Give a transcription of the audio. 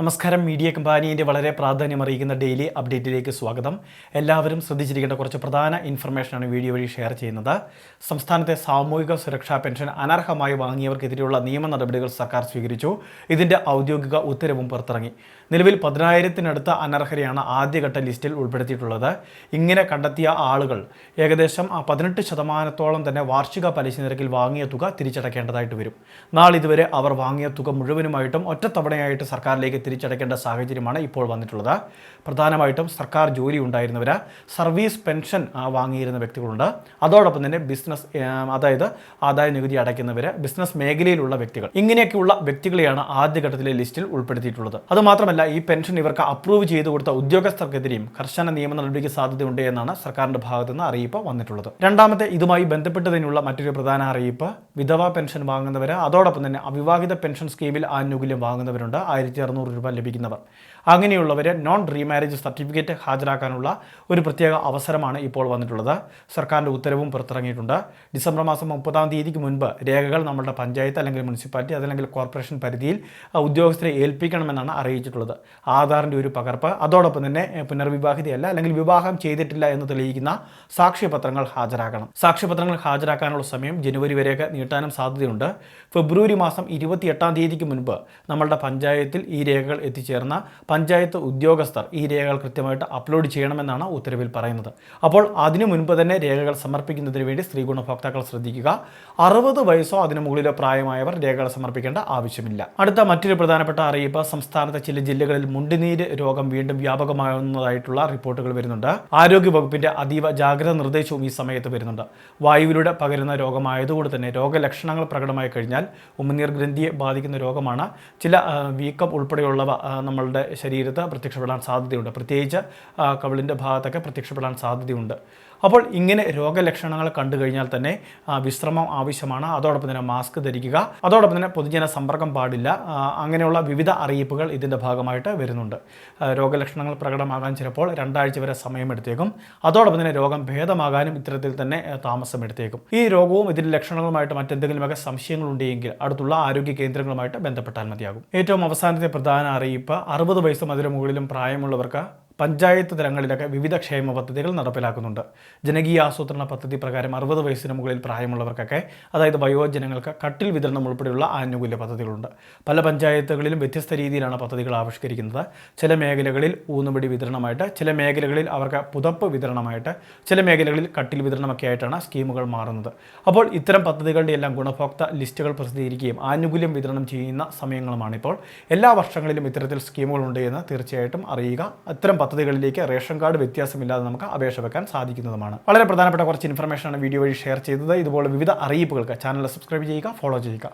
നമസ്കാരം. മീഡിയ കമ്പാനിയുടെ വളരെ പ്രാധാന്യം അറിയിക്കുന്ന ഡെയിലി അപ്ഡേറ്റിലേക്ക് സ്വാഗതം. എല്ലാവരും ശ്രദ്ധിച്ചിരിക്കേണ്ട കുറച്ച് പ്രധാന ഇൻഫർമേഷനാണ് വീഡിയോ വഴി ഷെയർ ചെയ്യുന്നത്. സംസ്ഥാനത്തെ സാമൂഹിക സുരക്ഷാ പെൻഷൻ അനർഹമായി വാങ്ങിയവർക്കെതിരെയുള്ള നിയമ നടപടികൾ സർക്കാർ സ്വീകരിച്ചു. ഇതിന്റെ ഔദ്യോഗിക ഉത്തരവും പുറത്തിറങ്ങി. നിലവിൽ പതിനായിരത്തിനടുത്ത അനർഹരെയാണ് ആദ്യഘട്ട ലിസ്റ്റിൽ ഉൾപ്പെടുത്തിയിട്ടുള്ളത്. ഇങ്ങനെ കണ്ടെത്തിയ ആളുകൾ ഏകദേശം പതിനെട്ട് ശതമാനത്തോളം തന്നെ വാർഷിക പലിശ നിരക്കിൽ വാങ്ങിയ തുക തിരിച്ചടക്കേണ്ടതായിട്ട് വരും. നാളിതുവരെ അവർ വാങ്ങിയ തുക മുഴുവനുമായിട്ടും ഒറ്റത്തവണയായിട്ട് സർക്കാരിലേക്ക് തിരിച്ചടയ്ക്കേണ്ട സാഹചര്യമാണ് ഇപ്പോൾ വന്നിട്ടുള്ളത്. പ്രധാനമായിട്ടും സർക്കാർ ജോലി ഉണ്ടായിരുന്നവർ സർവീസ് പെൻഷൻ വാങ്ങിയിരുന്ന വ്യക്തികളുണ്ട്. അതോടൊപ്പം തന്നെ ബിസിനസ് അതായത് ആദായ നികുതി അടയ്ക്കുന്നവർ ബിസിനസ് മേഖലയിലുള്ള വ്യക്തികൾ. ഇങ്ങനെയൊക്കെയുള്ള വ്യക്തികളെയാണ് ആദ്യഘട്ടത്തിലെ ലിസ്റ്റിൽ ഉൾപ്പെടുത്തിയിട്ടുള്ളത്. അതുമാത്രമല്ല ഈ പെൻഷൻ ഇവർക്ക് അപ്രൂവ് ചെയ്തു കൊടുത്ത ഉദ്യോഗസ്ഥർക്കെതിരെയും കർശന നിയമ നടപടിക്ക് സാധ്യതയുണ്ട് എന്നാണ് സർക്കാരിന്റെ ഭാഗത്തു നിന്ന് അറിയിപ്പ് വന്നിട്ടുള്ളത്. രണ്ടാമത്തെ ഇതുമായി ബന്ധപ്പെട്ടതിനുള്ള മറ്റൊരു പ്രധാന അറിയിപ്പ് വിധവ പെൻഷൻ വാങ്ങുന്നവർ അതോടൊപ്പം തന്നെ അവിവാഹിത പെൻഷൻ സ്കീമിൽ ആനുകൂല്യം വാങ്ങുന്നവരുണ്ട്. ആയിരത്തി അറുന്നൂറ് രൂപ ലഭിക്കുന്നവർ അങ്ങനെയുള്ളവർ നോൺ റീമാരേജ് സർട്ടിഫിക്കറ്റ് ഹാജരാക്കാനുള്ള ഒരു പ്രത്യേക അവസരമാണ് ഇപ്പോൾ വന്നിട്ടുള്ളത്. സർക്കാരിന്റെ ഉത്തരവും പുറത്തിറങ്ങിയിട്ടുണ്ട്. ഡിസംബർ മാസം മുപ്പതാം തീയതിക്ക് മുൻപ് രേഖകൾ നമ്മുടെ പഞ്ചായത്ത് അല്ലെങ്കിൽ മുനിസിപ്പാലിറ്റി അതല്ലെങ്കിൽ കോർപ്പറേഷൻ പരിധിയിൽ ഉദ്യോഗസ്ഥരെ ഏൽപ്പിക്കണമെന്നാണ് അറിയിച്ചിട്ടുള്ളത്. ആധാറിന്റെ ഒരു പകർപ്പ് അതോടൊപ്പം തന്നെ പുനർവിവാഹിതയല്ല അല്ലെങ്കിൽ വിവാഹം ചെയ്തിട്ടില്ല എന്ന് തെളിയിക്കുന്ന സാക്ഷ്യപത്രങ്ങൾ ഹാജരാക്കണം. സാക്ഷ്യപത്രങ്ങൾ ഹാജരാക്കാനുള്ള സമയം ജനുവരി വരെയൊക്കെ നീട്ടാനും സാധ്യതയുണ്ട്. ഫെബ്രുവരി മാസം ഇരുപത്തിയെട്ടാം തീയതിക്ക് മുൻപ് നമ്മളുടെ പഞ്ചായത്തിൽ ഈ രേഖകൾ എത്തിച്ചേർന്ന പഞ്ചായത്ത് ഉദ്യോഗസ്ഥർ ഈ രേഖകൾ കൃത്യമായിട്ട് അപ്ലോഡ് ചെയ്യണമെന്നാണ് ഉത്തരവിൽ പറയുന്നത്. അപ്പോൾ അതിനു മുൻപ് തന്നെ രേഖകൾ സമർപ്പിക്കുന്നതിന് വേണ്ടി സ്ത്രീ ഗുണഭോക്താക്കൾ ശ്രദ്ധിക്കുക. അറുപത് വയസ്സോ അതിനു മുകളിലോ പ്രായമായവർ രേഖകൾ സമർപ്പിക്കേണ്ട ആവശ്യമില്ല. അടുത്ത മറ്റൊരു പ്രധാനപ്പെട്ട അറിയിപ്പ് സംസ്ഥാനത്തെ ചില ജില്ലകളിൽ മുണ്ടുനീര് രോഗം വീണ്ടും വ്യാപകമാകുന്നതായിട്ടുള്ള റിപ്പോർട്ടുകൾ വരുന്നുണ്ട്. ആരോഗ്യ വകുപ്പിന്റെ അതീവ ജാഗ്രത നിർദ്ദേശവും ഈ സമയത്ത് വരുന്നുണ്ട്. വായുവിലൂടെ പകരുന്ന രോഗമായതുകൊണ്ട് തന്നെ രോഗലക്ഷണങ്ങൾ പ്രകടമായി കഴിഞ്ഞാൽ ഉമിനീർ ഗ്രന്ഥിയെ ബാധിക്കുന്ന രോഗമാണ്. ചില വീക്കം ഉൾപ്പെടെയുള്ളവ ആ, നമ്മളുടെ ശരീരത്ത് പ്രത്യക്ഷപ്പെടാൻ സാധ്യതയുണ്ട്. പ്രത്യേകിച്ച് കവിളിന്റെ ഭാഗത്തൊക്കെ പ്രത്യക്ഷപ്പെടാൻ സാധ്യതയുണ്ട്. അപ്പോൾ ഇങ്ങനെ രോഗലക്ഷണങ്ങൾ കണ്ടു കഴിഞ്ഞാൽ തന്നെ വിശ്രമം ആവശ്യമാണ്. അതോടൊപ്പം തന്നെ മാസ്ക് ധരിക്കുക. അതോടൊപ്പം തന്നെ പൊതുജന സമ്പർക്കം പാടില്ല. അങ്ങനെയുള്ള വിവിധ അറിയിപ്പുകൾ ഇതിന്റെ ഭാഗമായിട്ട് വരുന്നുണ്ട്. രോഗലക്ഷണങ്ങൾ പ്രകടമാകാൻ ചിലപ്പോൾ രണ്ടാഴ്ച വരെ സമയമെടുത്തേക്കും. അതോടൊപ്പം തന്നെ രോഗം ഭേദമാകാനും ഇത്തരത്തിൽ തന്നെ താമസം താമസമെടുത്തേക്കും. ഈ രോഗവും ഇതിന്റെ ലക്ഷണങ്ങളുമായിട്ട് മറ്റെന്തെങ്കിലുമൊക്കെ സംശയങ്ങളുണ്ടെങ്കിൽ അടുത്തുള്ള ആരോഗ്യ കേന്ദ്രങ്ങളുമായിട്ട് ബന്ധപ്പെട്ടാൽ മതിയാകും. ഏറ്റവും അവസാനത്തെ പ്രധാന അറിയിപ്പ് അറുപത് വയസ്സും അതിന് മുകളിലും പ്രായമുള്ളവർക്ക് പഞ്ചായത്ത് തലങ്ങളിലൊക്കെ വിവിധ ക്ഷേമ പദ്ധതികൾ നടപ്പിലാക്കുന്നുണ്ട്. ജനകീയ ആസൂത്രണ പദ്ധതി പ്രകാരം അറുപത് വയസ്സിന് മുകളിൽ പ്രായമുള്ളവർക്കൊക്കെ അതായത് വയോജനങ്ങൾക്ക് കട്ടിൽ വിതരണം ഉൾപ്പെടെയുള്ള ആനുകൂല്യ പദ്ധതികളുണ്ട്. പല പഞ്ചായത്തുകളിലും വ്യത്യസ്ത രീതിയിലാണ് പദ്ധതികൾ ആവിഷ്കരിക്കുന്നത്. ചില മേഖലകളിൽ ഊന്നുപടി വിതരണമായിട്ട് ചില മേഖലകളിൽ അവർക്ക് പുതപ്പ് വിതരണമായിട്ട് ചില മേഖലകളിൽ കട്ടിൽ വിതരണമൊക്കെ ആയിട്ടാണ് സ്കീമുകൾ മാറുന്നത്. അപ്പോൾ ഇത്തരം പദ്ധതികളുടെ എല്ലാം ഗുണഭോക്ത ലിസ്റ്റുകൾ പ്രസിദ്ധീകരിക്കുകയും ആനുകൂല്യം വിതരണം ചെയ്യുന്ന സമയങ്ങളുമാണിപ്പോൾ. എല്ലാ വർഷങ്ങളിലും ഇത്തരത്തിൽ സ്കീമുകളുണ്ട് എന്ന് തീർച്ചയായിട്ടും അറിയുക. അത്തരം പദ്ധതികളിലേക്ക് റേഷൻ കാർഡ് വ്യത്യാസമില്ലാതെ നമുക്ക് അപേക്ഷ വെക്കാൻ സാധിക്കുന്നതുമാണ്. വളരെ പ്രധാനപ്പെട്ട കുറച്ച് ഇൻഫർമേഷൻ ആണ് വീഡിയോ വഴി ഷെയർ ചെയ്തത്. ഇതുപോലെ വിവിധ അറിയിപ്പുകൾക്ക് ചാനൽ സബ്സ്ക്രൈബ് ചെയ്യുക ഫോളോ ചെയ്യുക.